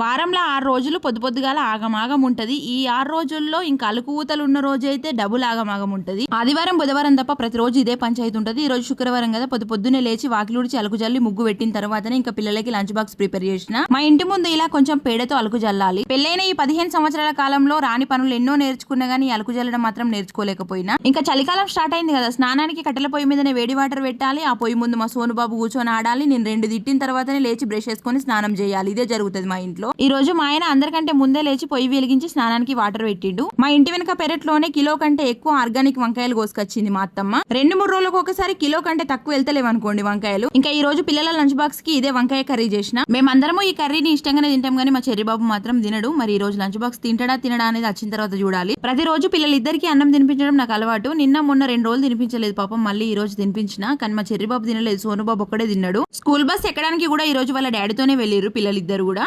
వారంలో ఆరు రోజులు పొద్దు పొద్దుగాల ఆగమాగం ఉంటది. ఈ ఆరు రోజుల్లో ఇంకా అలుకు ఊతలు ఉన్న రోజు అయితే డబుల్ ఆగమాగం ఉంటది. ఆదివారం బుధవారం తప్ప ప్రతిరోజు ఇదే పంచాయతీ ఉంటది. ఈ రోజు శుక్రవారం కదా పొద్దు పొద్దునే లేచి వాకిలుడిచి అలుకు జల్లి ముగ్గు పెట్టిన తర్వాతనే ఇంకా పిల్లలకి లంచ్ బాక్స్ ప్రిపేర్ చేసిన. మా ఇంటి ముందు ఇలా కొంచెం పేడతో అలుకు జల్లాలి పెళ్ళైన ఈ పదిహేను సంవత్సరాల కాలంలో రాని పనులు ఎన్నో నేర్చుకున్నా గానీ అలుకు జల్లడం మాత్రం నేర్చుకోలేకపోయినా. ఇంకా చలికాలం స్టార్ట్ అయింది కదా స్నానానికి కట్టెల పొయ్యి మీదనే వేడి వాటర్ పెట్టాలి. ఆ పొయ్యి ముందు మా సోను బాబు కూర్చొని ఆడాలి. నేను రెండు తిట్టిన తర్వాతనే లేచి బ్రష్ చేసుకొని స్నానం చేయాలి. ఇదే జరుగుతుంది మా ఇంట్లో. ఈ రోజు మా ఆయన అందరికంటే ముందే లేచి పొయ్యి వెలిగించి స్నానానికి వాటర్ పెట్టిండు. మా ఇంటి వెనక పెరట్లోనే కిలో కంటే ఎక్కువ ఆర్గానిక్ వంకాయలు కోసుకొచ్చింది మా అత్తమ్మ. రెండు మూడు రోజులకు ఒకసారి కిలో కంటే తక్కువ వెళ్తలేవు అనుకోండి వంకాయలు. ఇంకా ఈ రోజు పిల్లల లంచ్ బాక్స్కి ఇదే వంకాయ కర్రీ చేసిన. మేమందరము ఈ కర్రీని ఇష్టంగానే తింటాం కానీ మా చెర్రి బాబు మాత్రం తినడు. మరి ఈ రోజు లంచ్ బాక్స్ తింటడా తినడా అనేది వచ్చిన తర్వాత చూడాలి. ప్రతిరోజు పిల్లలిద్దరికి అన్నం తినిపించడం నాకు అలవాటు. నిన్న మొన్న రెండు రోజులు తినిపించలేదు పాపం. మళ్ళీ ఈ రోజు తినిపించిన. కానీ మా చెర్రి బాబు తినలేదు. సోను బాబు ఒక్కడే తిన్నాడు. స్కూల్ బస్ ఎక్కడానికి కూడా ఈ రోజు వాళ్ళ డాడీతోనే వెళ్ళిర్రు పిల్లలిద్దరు కూడా.